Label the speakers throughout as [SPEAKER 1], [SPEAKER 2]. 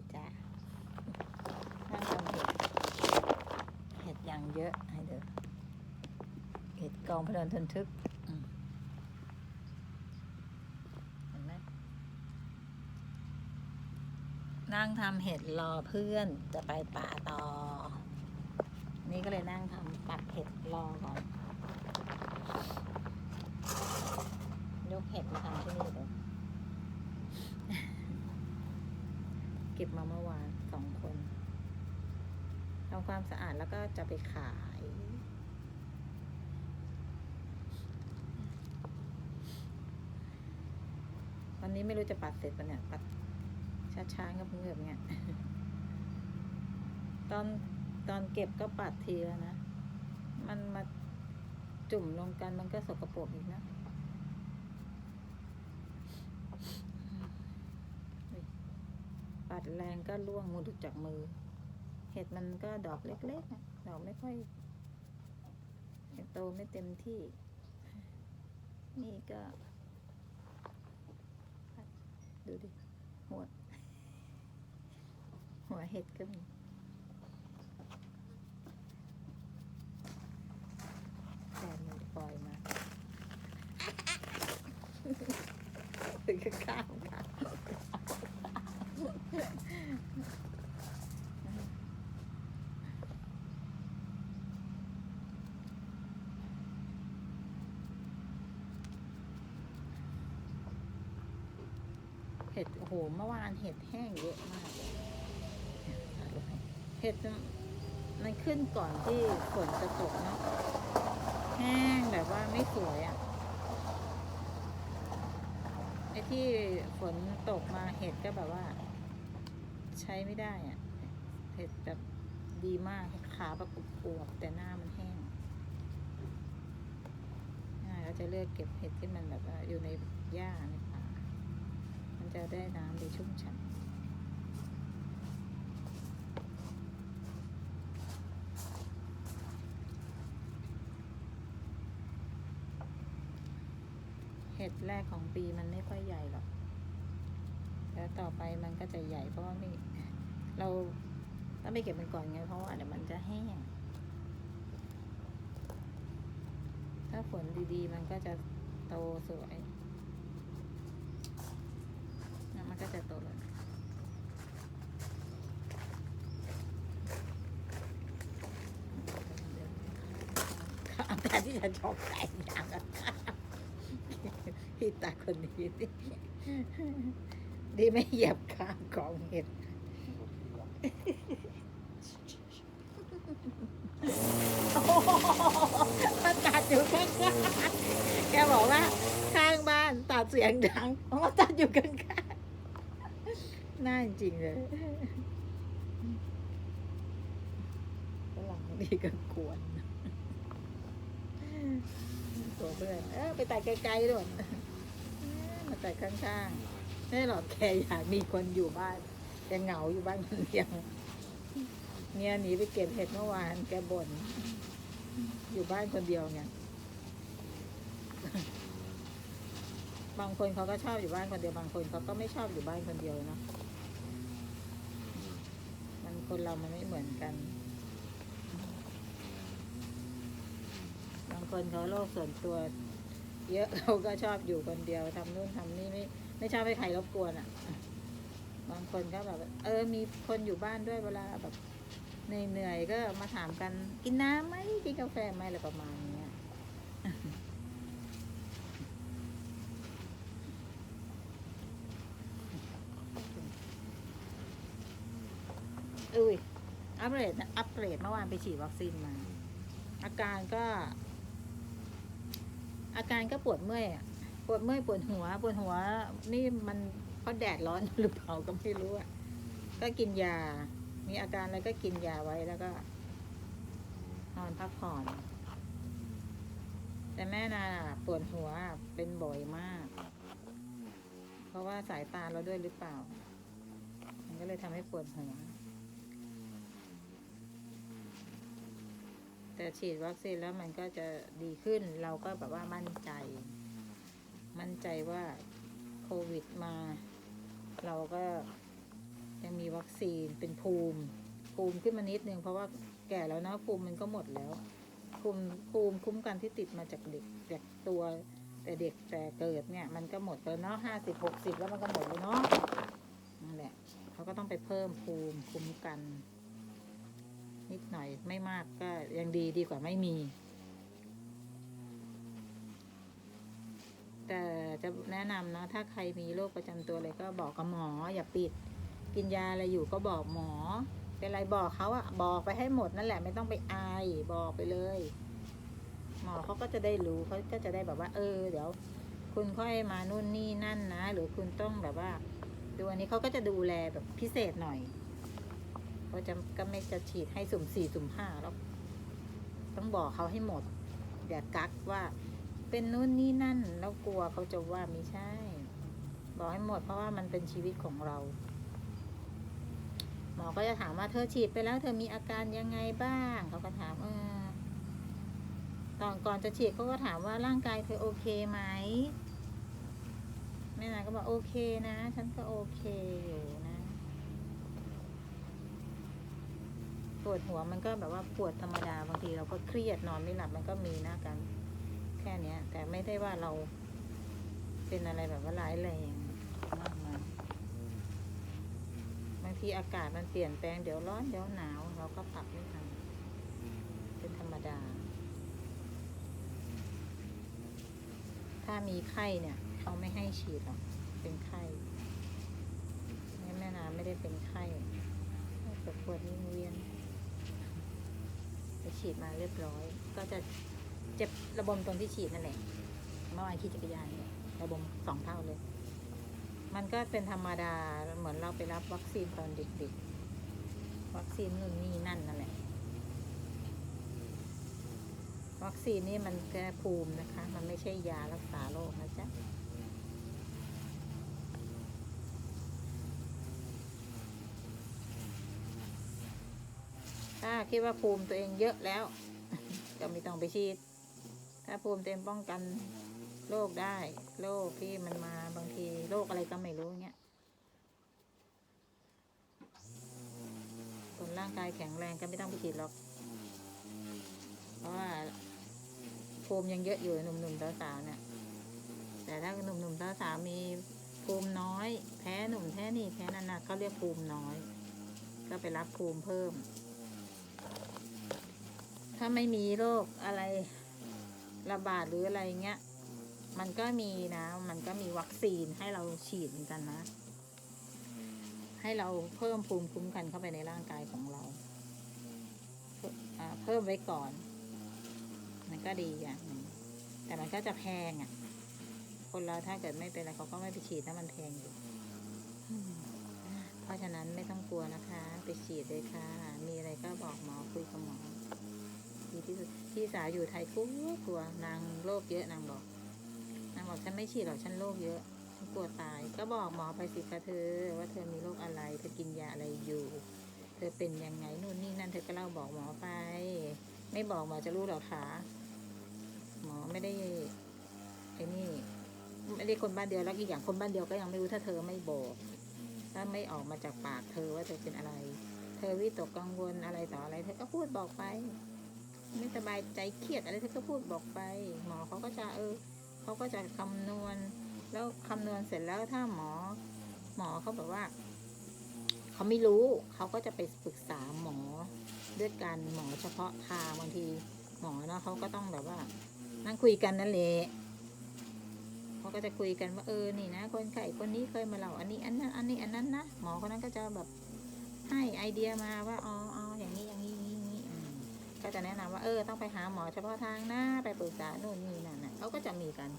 [SPEAKER 1] ิจ้านั่งทำเห็ด เห็ดอย่างเยอะให้เด้อเห็ดกองพะเนินทนทึกเห็นไหมนั่งทำเห็ดรอเพื่อนจะไปป่าต่อ นี่ก็เลยนั่งทำปักเห็ดรอก่อน ยกเห็ดมาทำที่นี่เลย เก็บมาเมื่อวานสองคนทำความสะอาดแล้วก็จะไปขาย วันนี้ไม่รู้จะปัดเสร็จปะเนี่ย ปัดช้าๆเพิ่งเกือบเนี่ยตอนตอนเก็บก็ปัดทีแล้วนะ มันมาจุ่มลงกันมันก็สกปรกอีกนะ ปัดแรงก็ร่วงหมุดจากมือ เห็ดมันก็ดอกเล็กๆอะดอกไม่ค่อยโตไม่เต็มที่ นี่ก็ ดูดิหัวหัวเห็ดก็มี แต่มันปล่อยมา ถึงกับข้าวค่ะ เห็ดโอ้โหเมื่อวานเห็ดแห้งเยอะมากเลยเห็ดมันขึ้นก่อนที่ฝนจะตกเนะแห้งแบบว่าไม่สวยอะ่ะไอ้ที่ฝนตกมาเห็ดก็แบบว่า ใช้ไม่ได้อะ่ะเห็ดแบบดีมากขาประกุบอวบแต่หน้ามันแห้งอ่าเราจะเลือกเก็บเห็ดที่มันแบบว่าอยู่ในหญ้าในป่า มันจะได้น้ำดีชุ่มฉ่ำเห็ดแรกของปีมันไม่ค่อยใหญ่หรอก แล้วต่อไปมันก็จะใหญ่เพราะว่าไม่เราต้องไม่เก็บมันก่อนไง เพราะว่าเดี๋ยวมันจะแห้ง ถ้าฝนดีๆ มันก็จะโตสวยแล้ว มันก็จะโตเลยแต่ที่จะชอบใส่ยางพี่ตาคนนี้ดิดีไม่เหยียบข้างกองเห็ดมันตัดอยู่ข้างๆแกบอกว่า ข้างบ้านตัดเสียงดังเพราะว่าตัดอยู่ข้างๆ น่าจริงเลยฝรั่งนี่ก็กวนตัวเพื่อนเออไปตัดไกลๆด้วยมาตัดข้างๆไม่หรอกแกอยากมีคนอยู่บ้านแกเหงาอยู่บ้านคนเดียวเนี่ยหนีไปเก็บเห็ดเมื่อวาน แกบ่นอยู่บ้านคนเดียวเนี่ยบางคนเขาก็ชอบอยู่บ้านคนเดียว บางคนเขาก็ไม่ชอบอยู่บ้านคนเดียวเนาะมัน คนเรามันไม่เหมือนกัน บางคนเขาโลกส่วนตัว เยอะเขาก็ชอบอยู่คนเดียวทำนู่นทำนี่ไม่ไม่ชอบให้ใครรบกวนอะ่ะ บางคนก็แบบ เออ มีคนอยู่บ้านด้วยเวลาแบบเหนื่อยๆก็มาถามกันกินน้ำไหมกินกาแฟไหมอะไรประมาณเนี้ย อุ้ย อัปเดตนะอัปเกรดเมื่อวานไปฉีดวัคซีนมา อาการก็ อาการก็ปวดเมื่อยอะปวดเมื่อยปวดหัว ปวดหัว นี่มันเพราะแดดร้อนหรือเปล่าก็ไม่รู้อะก็กินยา มีอาการอะไรก็กินยาไว้แล้วก็นอนพักผ่อน แต่แม่นาปวดหัวเป็นบ่อยมาก เพราะว่าสายตาเราด้วยหรือเปล่า มันก็เลยทำให้ปวดหัว แต่ฉีดวัคซีนแล้วมันก็จะดีขึ้น เราก็แบบว่ามั่นใจ มั่นใจว่าโควิดมา เราก็ยังมีวัคซีนเป็นภูมิ ภูมิขึ้นมานิดนึงเพราะว่าแก่แล้วนะภูมิมันก็หมดแล้ว ภูมิภูมิคุ้มกันที่ติดมาจากเด็กจากตัวแต่เด็กแต่เกิดเนี่ย มันก็หมดแล้วเนาะห้าสิบหกสิบแล้วมันก็หมดแล้วเนาะนั่นแหละเขาก็ต้องไปเพิ่มภูมิคุ้มกัน นิดหน่อยไม่มากก็ยังดีดีกว่าไม่มี แต่จะแนะนำนะถ้าใครมีโรคประจำตัวอะไรก็บอกกับหมอ อย่าปิด กินยาอะไรอยู่ก็บอกหมอ เป็นไรบอกเขาอะบอกไปให้หมดนั่นแหละไม่ต้องไปอายบอกไปเลย หมอเขาก็จะได้รู้เขาก็จะได้แบบว่า เออ เดี๋ยว คุณค่อยมานู่นนี่นั่นนะ หรือคุณต้องแบบว่าดูอันนี้เขาก็จะดูแลแบบพิเศษหน่อย เขาจะก็ไม่จะฉีดให้สุ่มสี่สุ่มห้าแล้ว ต้องบอกเขาให้หมดอย่ากักว่า เป็นนู่นนี่นั่นแล้วกลัวเขาจะว่าไม่ใช่ บอกให้หมดเพราะว่ามันเป็นชีวิตของเรา หมอก็จะถามว่าเธอฉีดไปแล้ว เธอมีอาการยังไงบ้างเขาก็ถามเออตอนก่อนจะฉีดเขาก็ถามว่าร่างกายเธอโอเคไหมแม่นายก็บอกโอเคนะ ฉันก็โอเคอยู่นะ ปวดหัวมันก็แบบว่าปวดธรรมดาบางทีเราก็เครียดนอนไม่หลับมันก็มีนะกัน แค่เนี้ย แต่ไม่ได้ว่าเราเป็นอะไรแบบว่าร้ายแรงมากมายบางทีอากาศมันเปลี่ยนแปลงเดี๋ยวร้อนเดี๋ยวหนาวเราก็ปรับไม่ทันเป็นธรรมดา ถ้ามีไข้เนี่ยเขาไม่ให้ฉีดหรอกเป็นไข้แม่แม่นาไม่ได้เป็นไข้ปวดวิงเวียน ฉีดมาเรียบร้อย ก็จะเจ็บระบมตรงที่ฉีดนั่นแหละเมื่อวานขี่จักรยานเนี่ยระบมสองเท่าเลย มันก็เป็นธรรมดาเหมือนเราไปรับวัคซีนตอนเด็กๆ วัคซีนนู่นนี่นั่นนั่นแหละ วัคซีนนี่มันแก้ภูมินะคะ มันไม่ใช่ยารักษาโรคนะจ๊ะ ถ้าคิดว่าภูมิตัวเองเยอะแล้ว ก็ไม่ต้องไปฉีด ถ้าภูมิตัวเองป้องกันโรคได้โรคที่มันมาบางทีโรคอะไรก็ไม่รู้เงี้ยคนร่างกายแข็งแรงก็ไม่ต้องไปฉีดหรอก เพราะว่าภูมิยังเยอะอยู่หนุ่มๆสาวๆเนี่ย แต่ถ้าหนุ่มๆสาวๆมีภูมิน้อย แพ้หนุ่มแพ้นี่แพ้นั่นนะเขาเรียกภูมิน้อย ก็ไปรับภูมิเพิ่ม ถ้าไม่มีโรคอะไรระบาดหรืออะไรเงี้ย มันก็มีนะ มันก็มีวัคซีนให้เราฉีดเหมือนกันนะ ให้เราเพิ่มภูมิคุ้มกันเข้าไปในร่างกายของเราอ่าเพิ่มไว้ก่อน มันก็ดีอย่างหนึ่งแต่มันก็จะแพงอะ คนเราถ้าเกิดไม่เป็นอะไรเขาก็ไม่ไปฉีดถ้ามันแพงอยู่อืมเพราะฉะนั้นไม่ต้องกลัวนะคะ ไปฉีดเลยค่ะ มีอะไรก็บอกหมอคุยกับหมอดีที่สุด พี่สาวอยู่ไทยกลัวกลัวนางโรคเยอะนางบอกนางบอกฉันไม่ฉีดหรอกฉันโรคเยอะฉันกลัวตาย ก็บอกหมอไปสิคะเธอ ว่าเธอมีโรคอะไร เธอกินยาอะไรอยู่ เธอเป็นยังไงนู่นนี่นั่นเธอก็เล่าบอกหมอไป ไม่บอกหมอจะรู้หรอกคะหมอไม่ได้ไอ้นี่ไม่ได้คนบ้านเดียวแล้วอีกอย่างคนบ้านเดียวก็ยังไม่รู้ถ้าเธอไม่บอกถ้าไม่ออกมาจากปากเธอว่าเธอเป็นอะไร เธอวิตกกังวลอะไรต่ออะไร เธอก็พูดบอกไป ไม่สบายใจเครียดอะไรเธอก็พูดบอกไป หมอเขาก็จะเออเขาก็จะคำนวณ แล้วคำนวณเสร็จแล้วถ้าหมอ หมอเขาแบบว่า เขาไม่รู้เขาก็จะไปปรึกษาหมอด้วยกันหมอเฉพาะทางบางทีหมอเนาะเขาก็ต้องแบบว่า นั่งคุยกันนั่นแหละเขาก็จะคุยกันว่าเออนี่นะ คนไข้คนนี้เคยมาเล่าอันนี้อันนั้นอันนี้อันนั้นนะหมอคนนั้นก็จะแบบให้ไอเดียมาว่าอ๋อ ก็จะแนะนำว่าเออต้องไปหาหมอเฉพาะทางนะไปปรึกษาโน่นนี่นั่นนะเขาก็จะมีกัน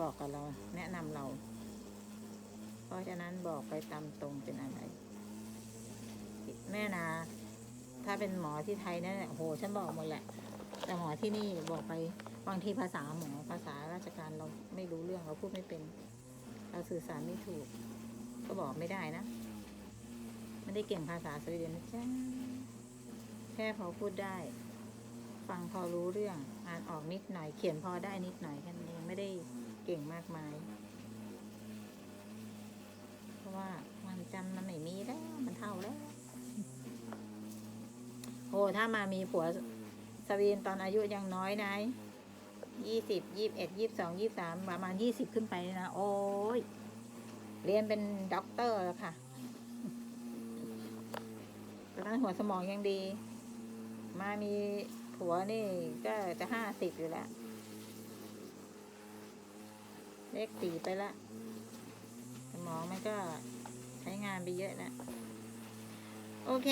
[SPEAKER 1] บอกกับเรา แนะนำเรา เพราะฉะนั้นบอกไปตามตรงเป็นอะไรแม่นาถ้าเป็นหมอที่ไทยเนี่ยโอ้โหฉันบอกหมดแหละ แต่หมอที่นี่บอกไปบางทีภาษาหมอภาษาราชการเราไม่รู้เรื่องเราพูดไม่เป็น เราสื่อสารไม่ถูก ก็บอกไม่ได้นะ ไม่ได้เก่งภาษาสวีเดนนะจ๊ะ แค่พอพูดได้ ฟังพอรู้เรื่อง อ่านออกนิดหน่อย เขียนพอได้นิดหน่อยแค่นเองไม่ได้เก่งมากมาย เพราะว่าความจำมันไม่มีแล้ว มันเท่าแล้ว โอ้ถ้ามามีผัวสวีนตอนอายุยังน้อยนะยยี่สิบยี่บเอ็ดยี่บสองยี่บสามประมาณยี่สิบขึ้นไปนะ โอ้ย เรียนเป็นด็อกเตอร์แล้วค่ะแต่ตั้งหัวสมองยังดี มามีผัวนี่ก็จะห้าสิบอยู่แล้ว เลขสี่ไปละสมองมันก็ใช้งานไปเยอะแล้วโอเค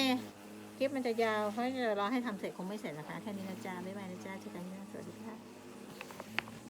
[SPEAKER 1] คลิปมันจะยาว เพราะเดี๋ยวรอให้ทำเสร็จคงไม่เสร็จนะคะ แค่นี้นะจ๊ะ บ๊ายบายนะจ๊ะเจอกันนะสวัสดีค่ะ